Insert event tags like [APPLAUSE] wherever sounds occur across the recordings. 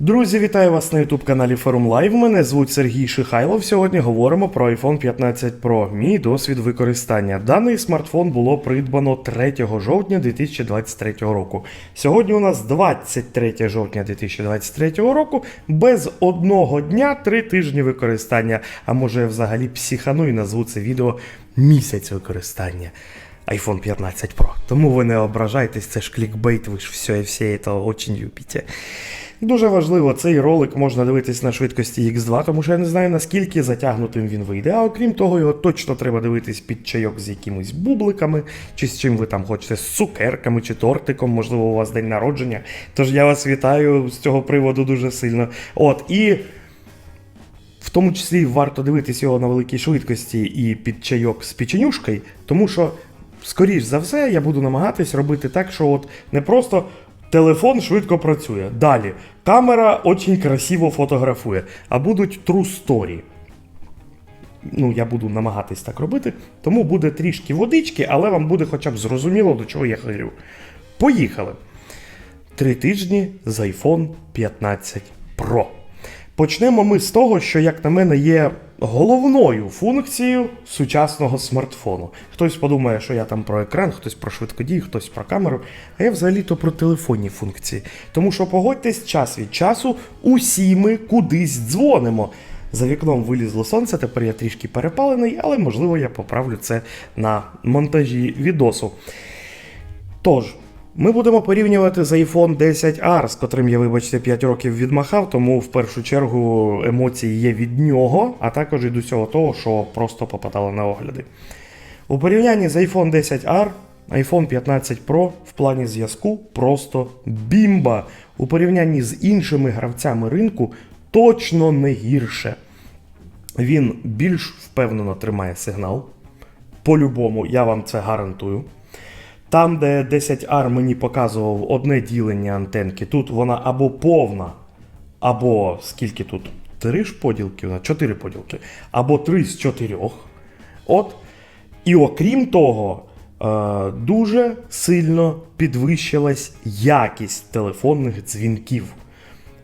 Друзі, вітаю вас на youtube каналі Forum Live. Мене звуть Сергій Шихайлов. Сьогодні говоримо про iPhone 15 Pro. Мій досвід використання. Даний смартфон було придбано 3 жовтня 2023 року. Сьогодні у нас 23 жовтня 2023 року. Без одного дня, три тижні використання. А може я взагалі психану і назву це відео місяць використання. iPhone 15 Pro. Тому ви не ображайтесь, це ж клікбейт, ви ж все і все це очень любите. Дуже важливо, цей ролик можна дивитись на швидкості X2, тому що я не знаю наскільки затягнутим він вийде. А окрім того, його точно треба дивитись під чайок з якимись бубликами, чи з чим ви там хочете, з цукерками чи тортиком, можливо, у вас день народження. Тож я вас вітаю з цього приводу дуже сильно. От і. В тому числі варто дивитись його на великій швидкості і під чайок з печенюшкою, тому що, скоріш за все, я буду намагатись робити так, що от не просто телефон швидко працює. Далі камера дуже красиво фотографує, а будуть true story. Ну, я буду намагатись так робити, тому буде трішки водички, але вам буде хоча б зрозуміло, до чого я говорю. Поїхали! Три тижні з iPhone 15 Pro. Почнемо ми з того, що, як на мене, є головною функцією сучасного смартфону. Хтось подумає, що я там про екран, хтось про швидкодій, хтось про камеру, а я взагалі-то про телефонні функції. Тому що погодьтесь, час від часу усі ми кудись дзвонимо. За вікном вилізло сонце, тепер я трішки перепалений, але можливо я поправлю це на монтажі відосу. Тож, ми будемо порівнювати з iPhone 10R, з котрим я, вибачте, 5 років відмахав, тому в першу чергу емоції є від нього, а також від усього того, що просто попадало на огляди. У порівнянні з iPhone 10R, iPhone 15 Pro в плані зв'язку просто бімба. У порівнянні з іншими гравцями ринку точно не гірше. Він більш впевнено тримає сигнал. По-любому, я вам це гарантую. Там, де 10R мені показував одне ділення антенки, тут вона або повна, або скільки тут? Три ж поділки, вона чотири поділки, або три з чотирьох. От. І окрім того, е, дуже сильно підвищилась якість телефонних дзвінків.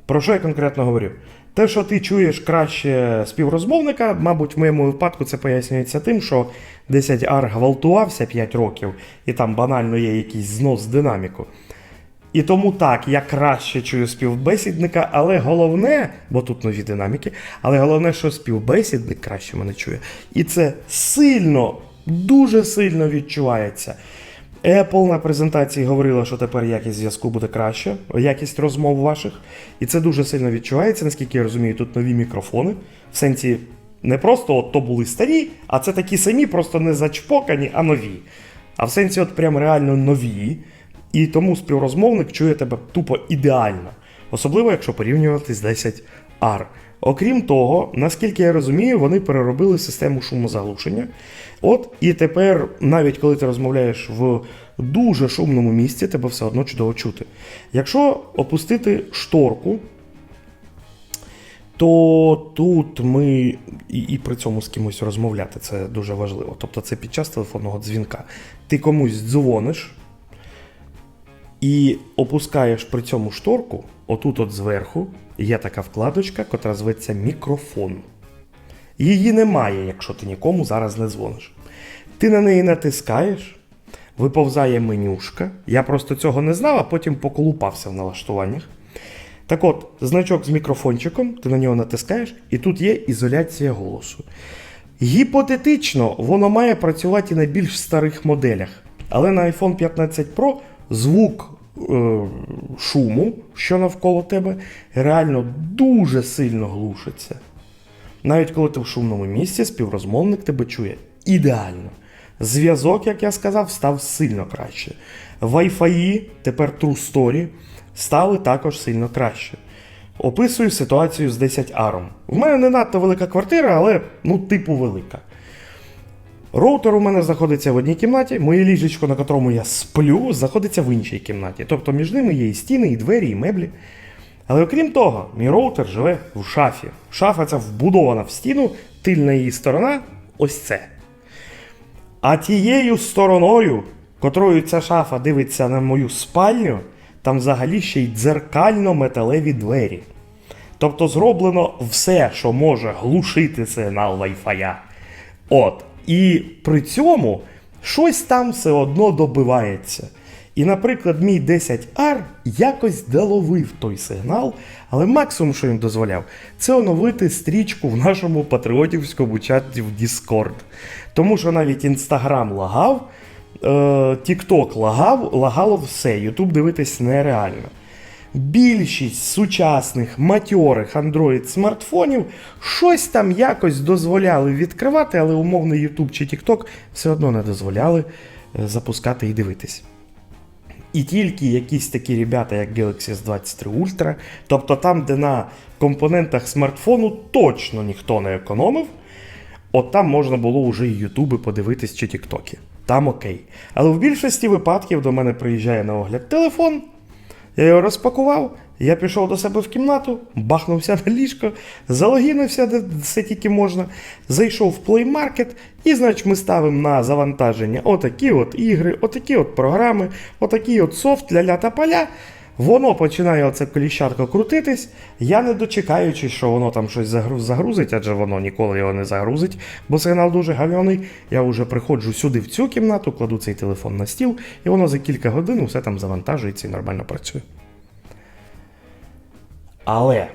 Про що я конкретно говорю? Те, що ти чуєш краще співрозмовника, мабуть, в моєму випадку це пояснюється тим, що 10R гвалтувався 5 років, і там банально є якийсь знос динаміку. І тому так, я краще чую співбесідника, але головне, бо тут нові динаміки, але головне, що співбесідник краще мене чує. І це сильно, дуже сильно відчувається. Apple на презентації говорила, що тепер якість зв'язку буде краще, якість розмов ваших. І це дуже сильно відчувається, наскільки я розумію, тут нові мікрофони. В сенсі не просто от то були старі, а це такі самі, просто не зачпокані, а нові. А в сенсі, от прям реально нові. І тому співрозмовник чує тебе тупо ідеально. Особливо, якщо порівнювати з 10R. Окрім того, наскільки я розумію, вони переробили систему шумозаглушення. От і тепер, навіть коли ти розмовляєш в дуже шумному місці, тебе все одно чудово чути. Якщо опустити шторку, то тут ми і, і при цьому з кимось розмовляти це дуже важливо. Тобто це під час телефонного дзвінка. Ти комусь дзвониш і опускаєш при цьому шторку, отут от зверху є така вкладочка, котра зветься мікрофон. Її немає, якщо ти нікому зараз не дзвониш. Ти на неї натискаєш, виповзає менюшка. Я просто цього не знав, а потім поколупався в налаштуваннях. Так от, значок з мікрофончиком, ти на нього натискаєш, і тут є ізоляція голосу. Гіпотетично, воно має працювати і на більш старих моделях. Але на iPhone 15 Pro звук е, шуму, що навколо тебе, реально дуже сильно глушиться. Навіть коли ти в шумному місці, співрозмовник тебе чує ідеально. Зв'язок, як я сказав, став сильно краще. Wi-Fi, тепер True Story, стали також сильно краще. Описую ситуацію з 10 аром. В мене не надто велика квартира, але ну, типу велика. Роутер у мене знаходиться в одній кімнаті, моє ліжечко, на котрому я сплю, знаходиться в іншій кімнаті. Тобто між ними є і стіни, і двері, і меблі. Але окрім того, мій роутер живе в шафі. Шафа ця вбудована в стіну, тильна її сторона ось це. А тією стороною, котрою ця шафа дивиться на мою спальню, там взагалі ще й дзеркально-металеві двері. Тобто зроблено все, що може глушити сигнал Wi-Fi. От. І при цьому щось там все одно добивається. І, наприклад, мій 10R якось доловив той сигнал, але максимум, що він дозволяв, це оновити стрічку в нашому патріотівському чаті в Discord. Тому що навіть Instagram лагав, е, TikTok лагав, лагало все, YouTube дивитись нереально. Більшість сучасних матьорих Android смартфонів щось там якось дозволяли відкривати, але умовний YouTube чи TikTok все одно не дозволяли е, запускати і дивитись. І тільки якісь такі ребята, як Galaxy S23 Ultra, тобто там, де на компонентах смартфону точно ніхто не економив, от там можна було вже і Ютуби подивитись чи Тіктоки. Там окей. Але в більшості випадків до мене приїжджає на огляд телефон, я його розпакував, я пішов до себе в кімнату, бахнувся на ліжко, залогінився, де все тільки можна, зайшов в Play Market, і, значить, ми ставимо на завантаження отакі от ігри, отакі от програми, отакий от софт ля-ля та поля. Воно починає оце коліщатко крутитись. Я не дочекаючись, що воно там щось загруз- загрузить, адже воно ніколи його не загрузить, бо сигнал дуже гальоний. Я вже приходжу сюди в цю кімнату, кладу цей телефон на стіл, і воно за кілька годин все там завантажується і нормально працює. Але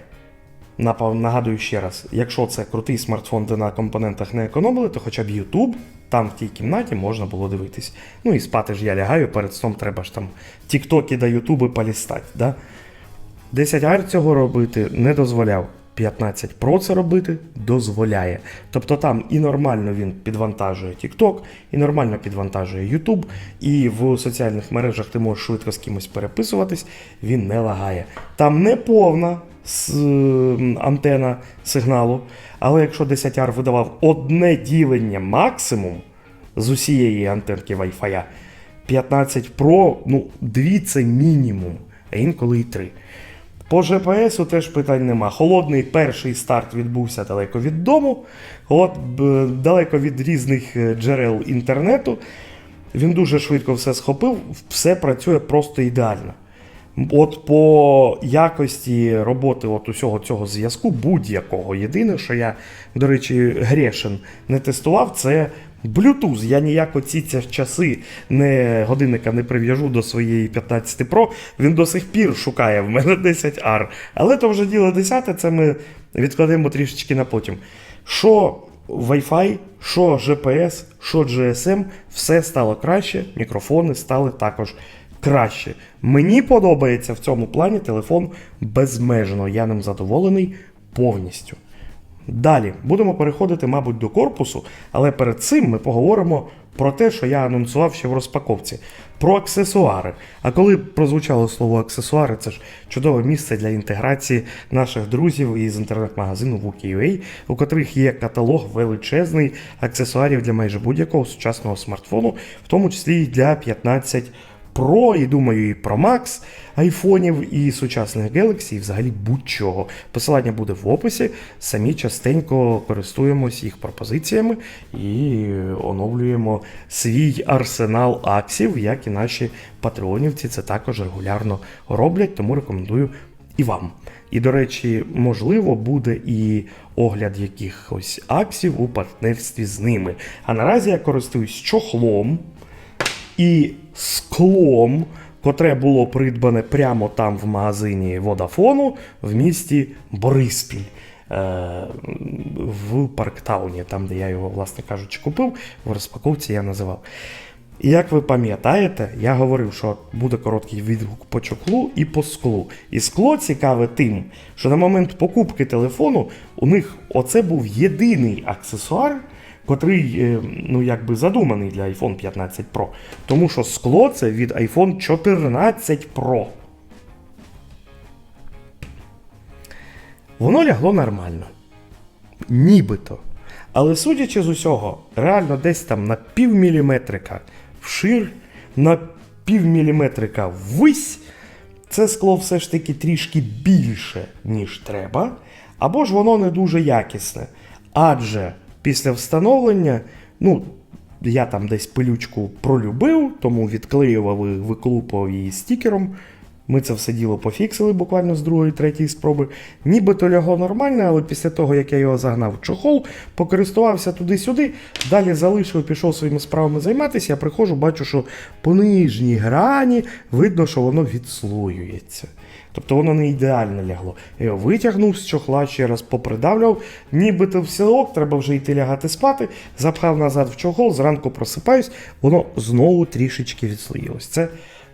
нагадую ще раз: якщо це крутий смартфон, де на компонентах не економили, то хоча б YouTube там в тій кімнаті можна було дивитись. Ну і спати ж я лягаю, перед сном треба ж там тіктоки да ютуби полістати. Да? 10 ар цього робити не дозволяв. 15 Pro це робити дозволяє. Тобто там і нормально він підвантажує TikTok, і нормально підвантажує YouTube, і в соціальних мережах ти можеш швидко з кимось переписуватись, він не лагає. Там не повна антена сигналу, але якщо 10R видавав одне ділення максимум з усієї антенки Wi-Fi, 15 Pro, ну, дві це мінімум, а інколи і три. По GPS теж питань нема. Холодний перший старт відбувся далеко від дому, от, далеко від різних е, джерел інтернету. Він дуже швидко все схопив, все працює просто ідеально. От по якості роботи от усього цього зв'язку, будь-якого. Єдине, що я, до речі, грешен не тестував, це Bluetooth. Я ніяк оці ці часи не, годинника не прив'яжу до своєї 15 Pro. Він до сих пір шукає в мене 10R. Але то вже діло 10, це ми відкладемо трішечки на потім. Що Wi-Fi, що GPS, що GSM, все стало краще, мікрофони стали також краще. Мені подобається в цьому плані телефон безмежно. Я ним задоволений повністю. Далі будемо переходити, мабуть, до корпусу, але перед цим ми поговоримо про те, що я анонсував ще в розпаковці. Про аксесуари. А коли прозвучало слово аксесуари, це ж чудове місце для інтеграції наших друзів із інтернет-магазину Wookie.ua, у котрих є каталог величезний аксесуарів для майже будь-якого сучасного смартфону, в тому числі і для 15 Pro, і думаю, і Pro Max айфонів, і сучасних Galaxy, і взагалі будь-чого. Посилання буде в описі. Самі частенько користуємось їх пропозиціями і оновлюємо свій арсенал аксів, як і наші патреонівці це також регулярно роблять, тому рекомендую і вам. І, до речі, можливо, буде і огляд якихось аксів у партнерстві з ними. А наразі я користуюсь чохлом і склом, котре було придбане прямо там в магазині Водафону в місті Бориспіль. е, В Парктауні, там, де я його, власне кажучи, купив, в розпаковці я називав. І як ви пам'ятаєте, я говорив, що буде короткий відгук по чохлу і по склу. І скло цікаве тим, що на момент покупки телефону у них оце був єдиний аксесуар, котрий е, ну, якби задуманий для iPhone 15 Pro. Тому що скло це від iPhone 14 Pro. Воно лягло нормально. Нібито. Але судячи з усього, реально десь там на пів міліметрика вшир, на пів міліметрика ввись, це скло все ж таки трішки більше, ніж треба, або ж воно не дуже якісне. Адже після встановлення, ну, я там десь пилючку пролюбив, тому відклеював і виклупав її стікером. Ми це все діло пофіксили буквально з другої, третьої спроби. Нібито лягло нормально, але після того, як я його загнав в чохол, покористувався туди-сюди, далі залишив, пішов своїми справами займатися. Я приходжу, бачу, що по нижній грані видно, що воно відслоюється. Тобто воно не ідеально лягло. Я його витягнув з чохла, ще раз попридавлював, нібито все ок, треба вже йти лягати спати, запхав назад в чохол, зранку просипаюсь, воно знову трішечки відслоїлось. Це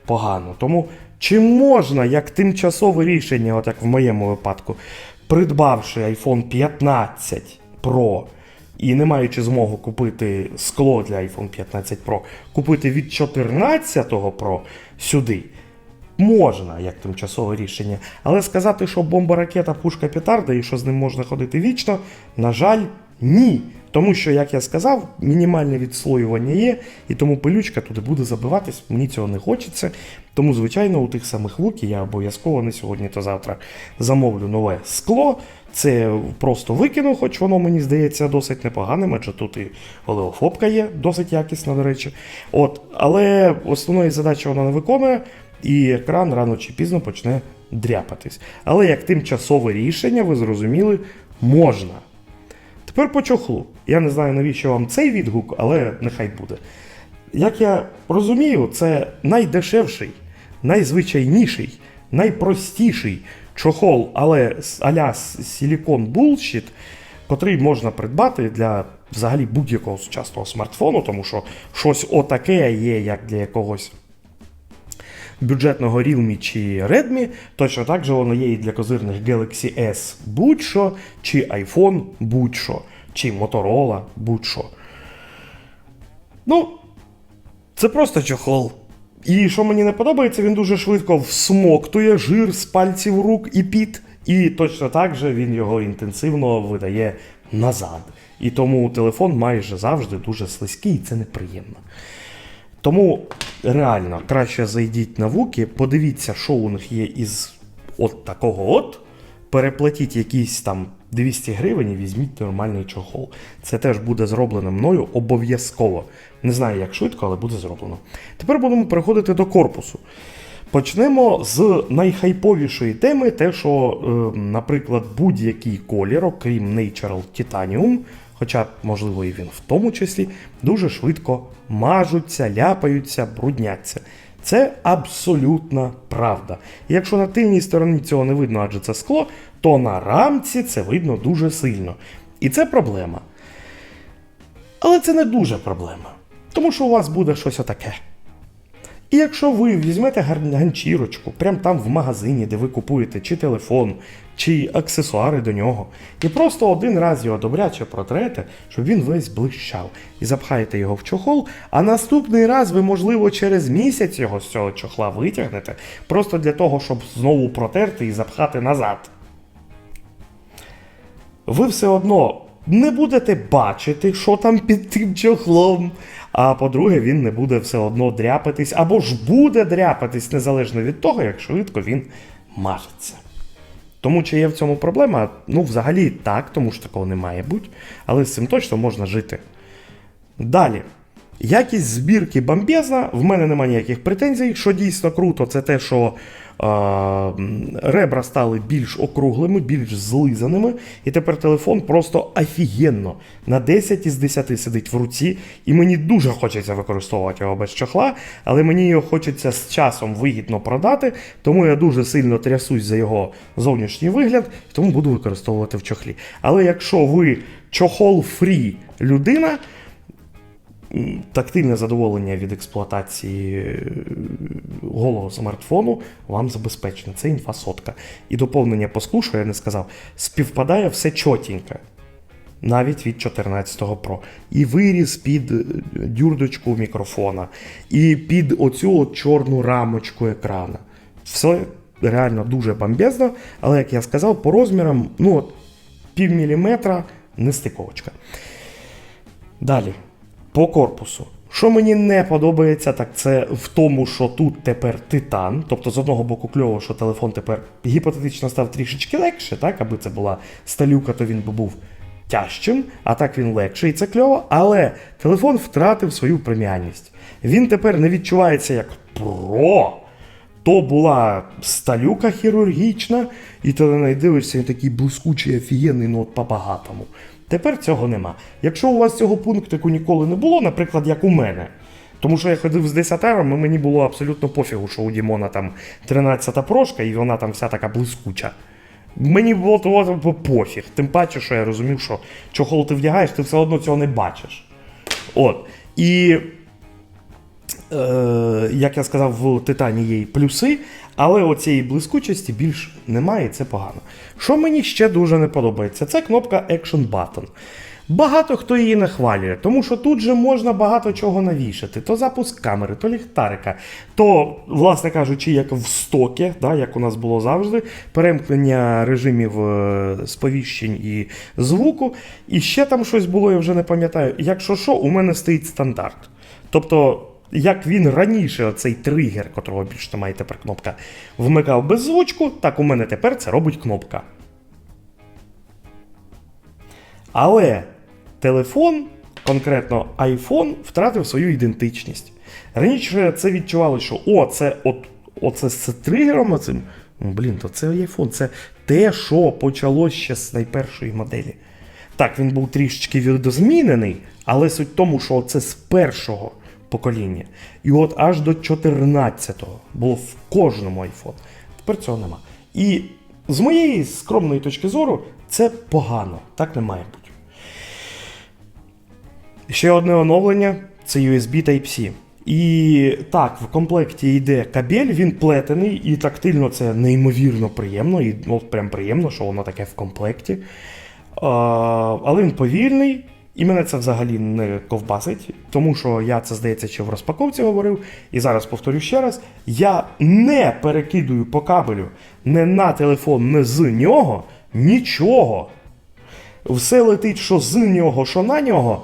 погано. Тому чи можна як тимчасове рішення, от як в моєму випадку, придбавши iPhone 15 Pro і не маючи змогу купити скло для iPhone 15 Pro, купити від 14 Pro сюди. Можна як тимчасове рішення, але сказати, що бомба ракета, пушка петарда і що з ним можна ходити вічно, на жаль, ні. Тому що, як я сказав, мінімальне відслоювання є, і тому пилючка туди буде забиватись. Мені цього не хочеться. Тому, звичайно, у тих самих луки я обов'язково не сьогодні, то завтра замовлю нове скло. Це просто викину, хоч воно мені здається досить непоганим, адже тут і олеофобка є, досить якісна, до речі. От, але основної задачі вона не виконує, і екран рано чи пізно почне дряпатись. Але як тимчасове рішення, ви зрозуміли, можна. Тепер по чохлу. Я не знаю, навіщо вам цей відгук, але нехай буде. Як я розумію, це найдешевший, найзвичайніший, найпростіший чохол, але аля Silicon Bullshit, котрий можна придбати для взагалі будь-якого сучасного смартфону, тому що щось отаке є, як для якогось бюджетного Realme чи Redmi, точно так же воно є і для козирних Galaxy S будь-що, чи iPhone будь-що, чи Motorola будь-що. Ну, це просто чохол. І що мені не подобається, він дуже швидко всмоктує жир з пальців рук і піт, і точно так же він його інтенсивно видає назад. І тому телефон майже завжди дуже слизький, і це неприємно. Тому реально краще зайдіть на вуки, подивіться, що у них є із от такого от. Переплатіть якісь там 200 гривень і візьміть нормальний чохол. Це теж буде зроблено мною обов'язково. Не знаю, як швидко, але буде зроблено. Тепер будемо переходити до корпусу. Почнемо з найхайповішої теми, те, що, е, наприклад, будь-який колір, окрім Natural Titanium, хоча, можливо, і він в тому числі, дуже швидко мажуться, ляпаються, брудняться. Це абсолютна правда. І якщо на тильній стороні цього не видно, адже це скло, то на рамці це видно дуже сильно. І це проблема. Але це не дуже проблема. Тому що у вас буде щось отаке. І якщо ви візьмете ганчірочку прямо там в магазині, де ви купуєте чи телефон, чи аксесуари до нього, і просто один раз його добряче протрете, щоб він весь блищав, і запхаєте його в чохол, а наступний раз ви, можливо, через місяць його з цього чохла витягнете, просто для того, щоб знову протерти і запхати назад ви все одно не будете бачити, що там під тим чохлом. А по-друге, він не буде все одно дряпатись, або ж буде дряпатись незалежно від того, як швидко він мажеться. Тому чи є в цьому проблема? Ну, взагалі так, тому що такого не має бути, але з цим точно можна жити. Далі. Якість збірки бомбезна, в мене немає ніяких претензій. Що дійсно круто, це те, що ребра стали більш округлими, більш злизаними, і тепер телефон просто офігенно на 10 із 10 сидить в руці, і мені дуже хочеться використовувати його без чохла, але мені його хочеться з часом вигідно продати, тому я дуже сильно трясусь за його зовнішній вигляд, тому буду використовувати в чохлі. Але якщо ви чохол фрі людина, тактильне задоволення від експлуатації е, голого смартфону вам забезпечено. Це інфа сотка. І доповнення по що я не сказав, співпадає все чотенько. Навіть від 14 Pro. І виріз під е, дюрдочку мікрофона, і під оцю от чорну рамочку екрана. Все реально дуже бомбезно, але як я сказав, по розмірам, ну от пів міліметра нестиковочка. Далі, по корпусу. Що мені не подобається, так це в тому, що тут тепер титан. Тобто, з одного боку, кльово, що телефон тепер гіпотетично став трішечки легше, так, аби це була сталюка, то він би був тяжчим, а так він легший, і це кльово. Але телефон втратив свою преміальність. Він тепер не відчувається як про. то була сталюка хірургічна, і ти на неї дивишся і такий блискучий офігенний, ну от по-багатому. Тепер цього нема. Якщо у вас цього пунктику ніколи не було, наприклад, як у мене. Тому що я ходив з 10 і мені було абсолютно пофігу, що у Дімона там 13-та прошка, і вона там вся така блискуча. Мені було того пофіг. Тим паче, що я розумів, що чохол ти вдягаєш, ти все одно цього не бачиш. От. І е, як я сказав, в Титані є плюси, але оцієї блискучості більш немає, і це погано. Що мені ще дуже не подобається, це кнопка Action Button. Багато хто її нахвалює, тому що тут же можна багато чого навішати. То запуск камери, то ліхтарика, то, власне кажучи, як в стокі, да, як у нас було завжди, перемкнення режимів е, сповіщень і звуку. І ще там щось було, я вже не пам'ятаю. Якщо що, у мене стоїть стандарт. Тобто, як він раніше, цей тригер, котрого більше немає тепер кнопка, вмикав без звучку, так у мене тепер це робить кнопка. Але телефон, конкретно iPhone, втратив свою ідентичність. Раніше це відчувало, що о, це от, оце з тригером оцим. Ну, блін, то це iPhone, це те, що почалось ще з найпершої моделі. Так, він був трішечки відозмінений, але суть в тому, що це з першого покоління. І от аж до 14-го було в кожному iPhone. Тепер цього нема. І з моєї скромної точки зору, це погано. Так не має бути. Ще одне оновлення це USB Type-C. І так, в комплекті йде кабель, він плетений, і тактильно це неймовірно приємно, і от прям приємно, що воно таке в комплекті. А, але він повільний, і мене це взагалі не ковбасить, тому що я це здається ще в розпаковці говорив. І зараз повторю ще раз: я не перекидую по кабелю не на телефон, не з нього нічого. Все летить, що з нього, що на нього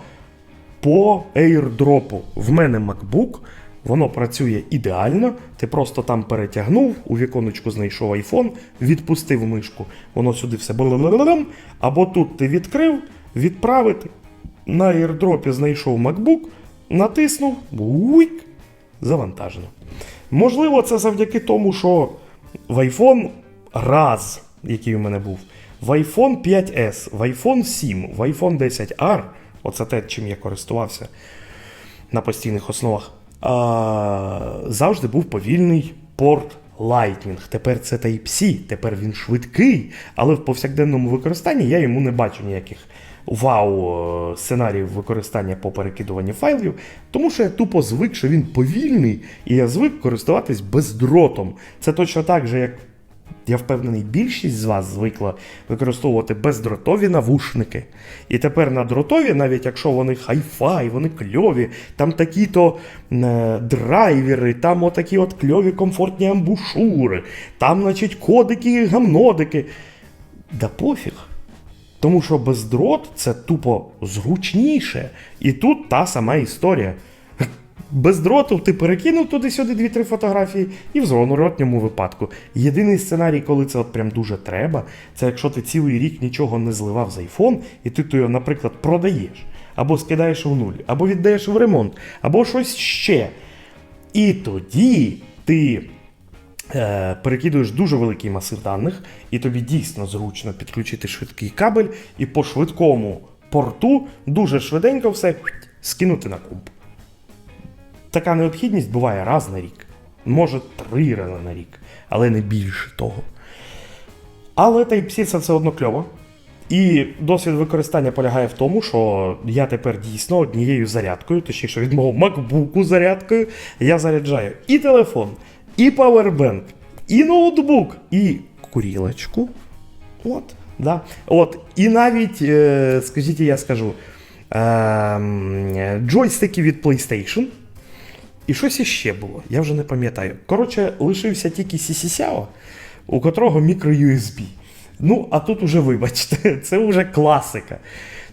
по airdropу. В мене MacBook, воно працює ідеально. Ти просто там перетягнув, у віконечку знайшов iPhone, відпустив мишку, воно сюди все або тут ти відкрив, відправити. На airdropі знайшов MacBook, натиснув, уик, завантажено. Можливо, це завдяки тому, що в iPhone раз, який у мене був, в iPhone 5S, в iPhone 7, в iPhone 10R, оце те, чим я користувався на постійних основах, а, завжди був повільний порт Lightning. Тепер це Type-C, тепер він швидкий, але в повсякденному використанні я йому не бачу ніяких вау е, сценаріїв використання по перекидуванню файлів, тому що я тупо звик, що він повільний, і я звик користуватись бездротом. Це точно так же, як я впевнений, більшість з вас звикла використовувати бездротові навушники. І тепер на дротові, навіть якщо вони хай-фай, вони кльові, там такі-то е, драйвери, там отакі от кльові комфортні амбушури, там, значить, кодики, гамнодики. Да пофіг. Тому що бездрот це тупо зручніше. І тут та сама історія. Без дроту ти перекинув туди-сюди дві-три фотографії, і в зворотньому випадку. Єдиний сценарій, коли це от прям дуже треба, це якщо ти цілий рік нічого не зливав з iPhone, і ти то його, наприклад, продаєш, або скидаєш в нуль, або віддаєш в ремонт, або щось ще. І тоді ти перекидуєш дуже великий масив даних, і тобі дійсно зручно підключити швидкий кабель і по швидкому порту дуже швиденько все скинути на комп. Така необхідність буває раз на рік, може три рази на рік, але не більше того. Але Type-C це все одно кльово. І досвід використання полягає в тому, що я тепер дійсно однією зарядкою, точніше від мого MacBook зарядкою, я заряджаю і телефон, і павербенк, і ноутбук, і курілочку. От, да. От, і навіть, е, скажіть, я скажу, ем, джойстики від PlayStation. І щось іще було, я вже не пам'ятаю. Коротше, лишився тільки CCSAO, у котрого мікро USB. Ну, а тут уже, вибачте, [LAUGHS] це вже класика.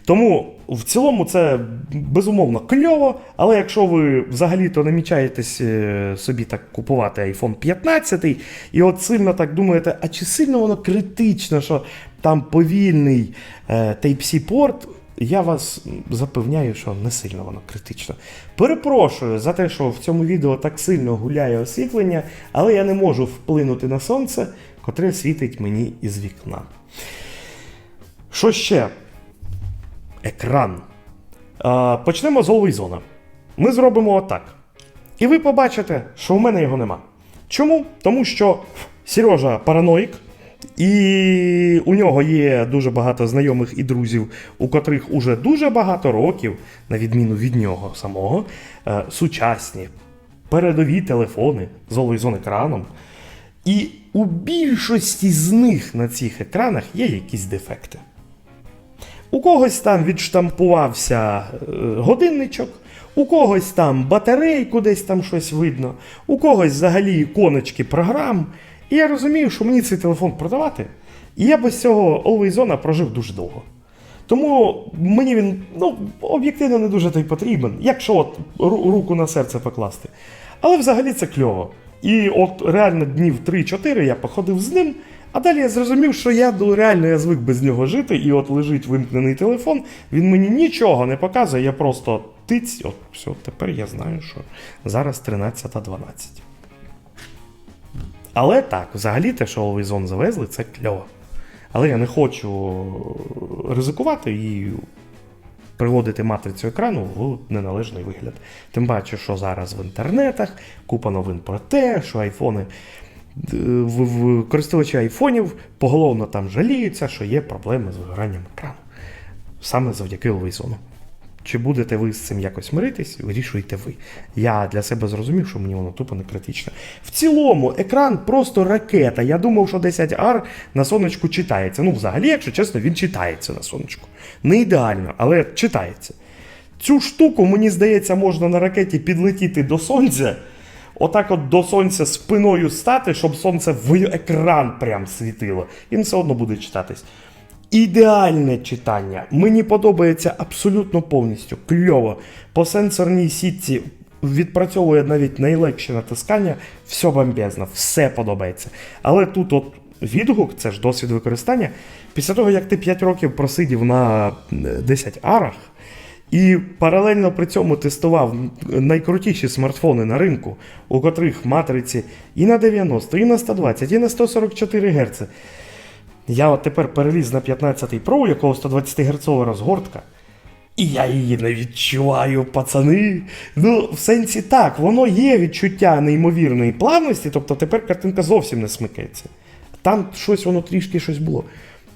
Тому в цілому це безумовно кльово, але якщо ви взагалі-то намічаєтесь е, собі так купувати iPhone 15, і от сильно так думаєте, а чи сильно воно критично, що там повільний е, Type-C порт, я вас запевняю, що не сильно воно критично. Перепрошую за те, що в цьому відео так сильно гуляє освітлення, але я не можу вплинути на сонце, котре світить мені із вікна. Що ще? Екран. А, почнемо з Always On. Ми зробимо отак. І ви побачите, що у мене його нема. Чому? Тому що Сережа параноїк, і у нього є дуже багато знайомих і друзів, у котрих уже дуже багато років, на відміну від нього самого, е, сучасні передові телефони з Always On екраном. І у більшості з них на цих екранах є якісь дефекти. У когось там відштампувався е, годинничок, у когось там батарейку десь там щось видно, у когось взагалі іконочки програм. І я розумію, що мені цей телефон продавати, і я без цього Always On прожив дуже довго. Тому мені він ну, об'єктивно не дуже той потрібен, якщо от руку на серце покласти. Але взагалі це кльово. І от реально днів 3-4 я походив з ним, а далі я зрозумів, що я ну, реально я звик без нього жити, і от лежить вимкнений телефон, він мені нічого не показує, я просто тиць, от все, тепер я знаю, що зараз 13.12. Але так, взагалі те, що On завезли, це кльово. Але я не хочу ризикувати і приводити матрицю екрану в неналежний вигляд. Тим паче, що зараз в інтернетах купа новин про те, що айфони. В, користувачі айфонів поголовно там жаліються, що є проблеми з вигоранням екрану. Саме завдяки On. Чи будете ви з цим якось миритись, вирішуєте ви. Я для себе зрозумів, що мені воно тупо не критично. В цілому, екран просто ракета. Я думав, що 10R на сонечку читається. Ну, взагалі, якщо чесно, він читається на сонечку. Не ідеально, але читається. Цю штуку, мені здається, можна на ракеті підлетіти до сонця. Отак от до сонця спиною стати, щоб сонце в екран прям світило. Він все одно буде читатись. Ідеальне читання. Мені подобається абсолютно повністю. Кльово. По сенсорній сітці відпрацьовує навіть найлегше натискання. Все бомбезно, все подобається. Але тут от відгук, це ж досвід використання. Після того, як ти 5 років просидів на 10 арах, і паралельно при цьому тестував найкрутіші смартфони на ринку, у котрих матриці і на 90, і на 120, і на 144 Гц. Я от тепер переліз на 15 Pro, у якого 120 Гц розгортка. І я її не відчуваю, пацани. Ну, в сенсі так, воно є відчуття неймовірної плавності, тобто тепер картинка зовсім не смикається. Там щось воно трішки щось було.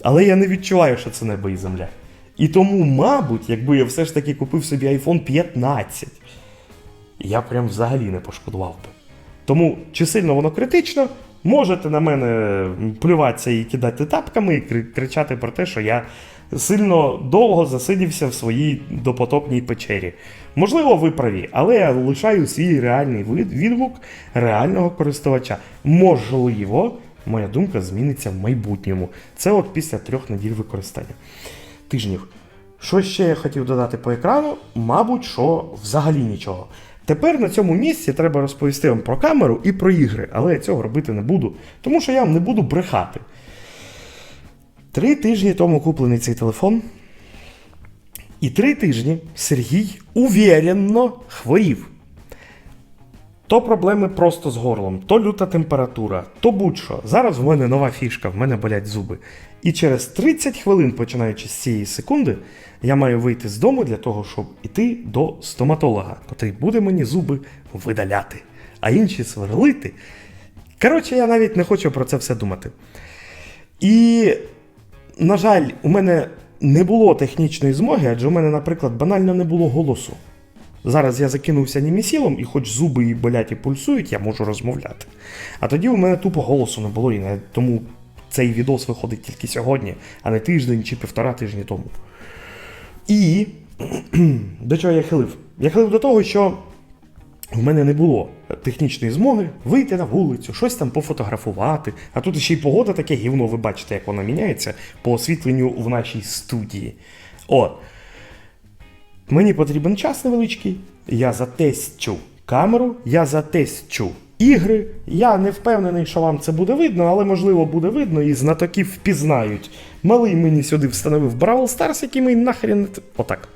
Але я не відчуваю, що це небо і земля. І тому, мабуть, якби я все ж таки купив собі iPhone 15, я прям взагалі не пошкодував би. Тому, чи сильно воно критично, можете на мене плюватися і кидати тапками, і кричати про те, що я сильно довго засидівся в своїй допотопній печері. Можливо, ви праві, але я лишаю свій реальний відгук реального користувача. Можливо, моя думка зміниться в майбутньому. Це от після трьох неділь використання тижнів. Що ще я хотів додати по екрану? Мабуть, що взагалі нічого. Тепер на цьому місці треба розповісти вам про камеру і про ігри, але я цього робити не буду, тому що я вам не буду брехати. Три тижні тому куплений цей телефон. І три тижні Сергій увіренно хворів. То проблеми просто з горлом, то люта температура, то будь-що. Зараз в мене нова фішка, в мене болять зуби. І через 30 хвилин, починаючи з цієї секунди, я маю вийти з дому для того, щоб іти до стоматолога, котрий буде мені зуби видаляти, а інші сверлити. Коротше, я навіть не хочу про це все думати. І, на жаль, у мене не було технічної змоги, адже у мене, наприклад, банально не було голосу. Зараз я закинувся німісілом, і хоч зуби і болять і пульсують, я можу розмовляти. А тоді у мене тупо голосу не було, і тому цей відос виходить тільки сьогодні, а не тиждень чи півтора тижні тому. І [CLEARS THROAT] до чого я хилив? Я хилив до того, що в мене не було технічної змоги вийти на вулицю, щось там пофотографувати. А тут ще й погода таке гівно, ви бачите, як вона міняється по освітленню в нашій студії. От. Мені потрібен час невеличкий. Я затестю камеру, я затестю ігри. Я не впевнений, що вам це буде видно, але можливо буде видно і знатоки впізнають. Малий мені сюди встановив Бравл Старс, який мені нахрен Отак.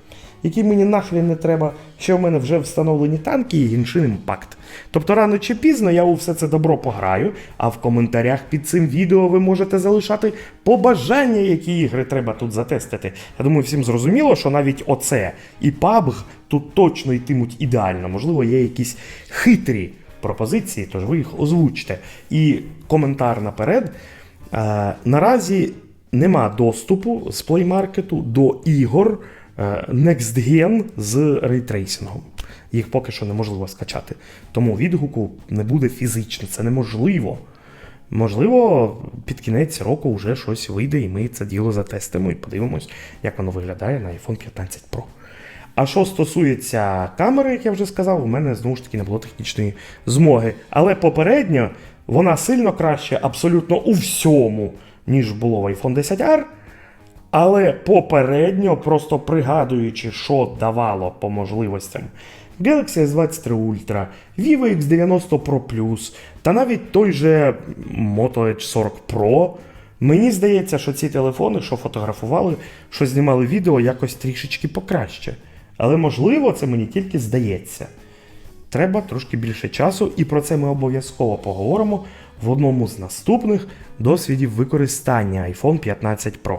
Який мені нахрен не треба, що в мене вже встановлені танки і Genshin Impact. Тобто рано чи пізно я у все це добро пограю, а в коментарях під цим відео ви можете залишати побажання, які ігри треба тут затестити. Я думаю, всім зрозуміло, що навіть оце і PUBG тут точно йтимуть ідеально. Можливо, є якісь хитрі пропозиції, тож ви їх озвучте. І коментар наперед. Е, наразі нема доступу з Play Market до ігор е, Next Gen з рейтрейсингом. Їх поки що неможливо скачати. Тому відгуку не буде фізично, це неможливо. Можливо, під кінець року вже щось вийде, і ми це діло затестимо і подивимось, як воно виглядає на iPhone 15 Pro. А що стосується камери, як я вже сказав, у мене знову ж таки не було технічної змоги. Але попередньо вона сильно краще абсолютно у всьому, ніж було в iPhone 10R. Але попередньо, просто пригадуючи, що давало по можливостям Galaxy S23 Ultra, Vivo X90 Pro Plus та навіть той же Moto Edge 40 Pro. Мені здається, що ці телефони, що фотографували, що знімали відео, якось трішечки покраще. Але можливо, це мені тільки здається. Треба трошки більше часу, і про це ми обов'язково поговоримо в одному з наступних досвідів використання iPhone 15 Pro.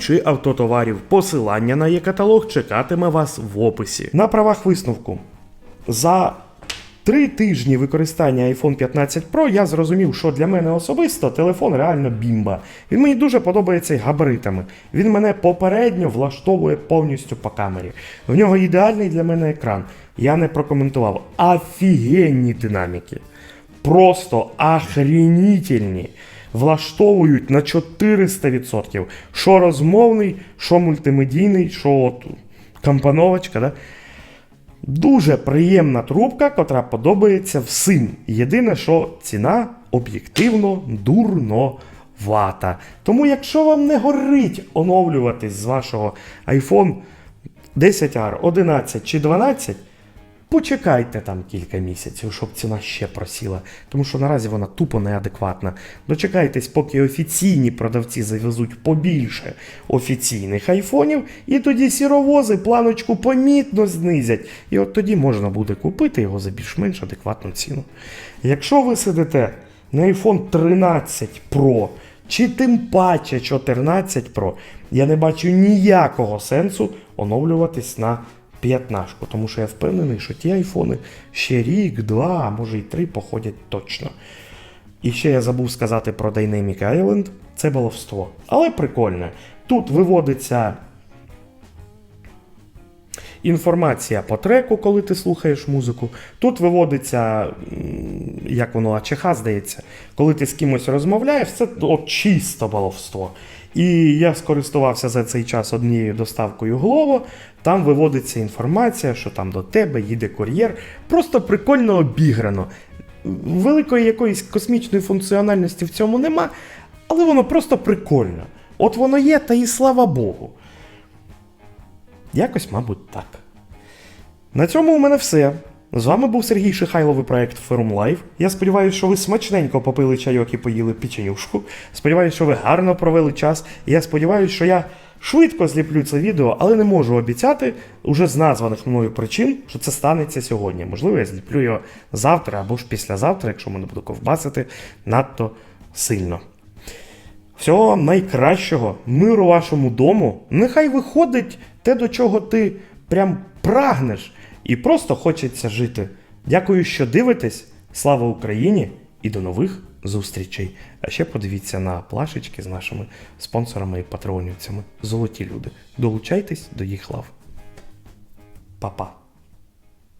чи автотоварів. Посилання на є-каталог чекатиме вас в описі. На правах висновку. За три тижні використання iPhone 15 Pro я зрозумів, що для мене особисто телефон реально бімба. Він мені дуже подобається габаритами. Він мене попередньо влаштовує повністю по камері. В нього ідеальний для мене екран. Я не прокоментував. Офігенні динаміки. Просто охренітельні. Влаштовують на 400%. Що розмовний, що мультимедійний, що от компоновочка. Да? Дуже приємна трубка, котра подобається всім. Єдине, що ціна об'єктивно дурновата. Тому, якщо вам не горить оновлюватись з вашого iPhone 10R, 11 чи 12, почекайте там кілька місяців, щоб ціна ще просіла. Тому що наразі вона тупо неадекватна. Дочекайтесь, поки офіційні продавці завезуть побільше офіційних айфонів, і тоді сіровози планочку помітно знизять. І от тоді можна буде купити його за більш-менш адекватну ціну. Якщо ви сидите на iPhone 13 Pro, чи тим паче 14 Pro, я не бачу ніякого сенсу оновлюватись на 15, тому що я впевнений, що ті айфони ще рік, два, а може й три походять точно. І ще я забув сказати про Dynamic Island, це баловство. Але прикольне. Тут виводиться інформація по треку, коли ти слухаєш музику. Тут виводиться, як воно, АЧХ, здається, коли ти з кимось розмовляєш, це от чисто баловство. І я скористувався за цей час однією доставкою Glovo. Там виводиться інформація, що там до тебе їде кур'єр. Просто прикольно обіграно. Великої якоїсь космічної функціональності в цьому нема, але воно просто прикольно. От воно є, та і слава Богу. Якось, мабуть, так. На цьому у мене все. З вами був Сергій Шихайловий проект Forum Live. Я сподіваюся, що ви смачненько попили чайок і поїли печенюшку. Сподіваюся, що ви гарно провели час. Я сподіваюся, що я швидко зліплю це відео, але не можу обіцяти уже з названих мною причин, що це станеться сьогодні. Можливо, я зліплю його завтра або ж післязавтра, якщо мене буду ковбасити надто сильно. Всього вам найкращого, миру вашому дому. Нехай виходить те, до чого ти прям прагнеш, і просто хочеться жити. Дякую, що дивитесь. Слава Україні і до нових зустрічей. А ще подивіться на плашечки з нашими спонсорами і патронівцями. Золоті люди. Долучайтесь до їх лав. Па-па.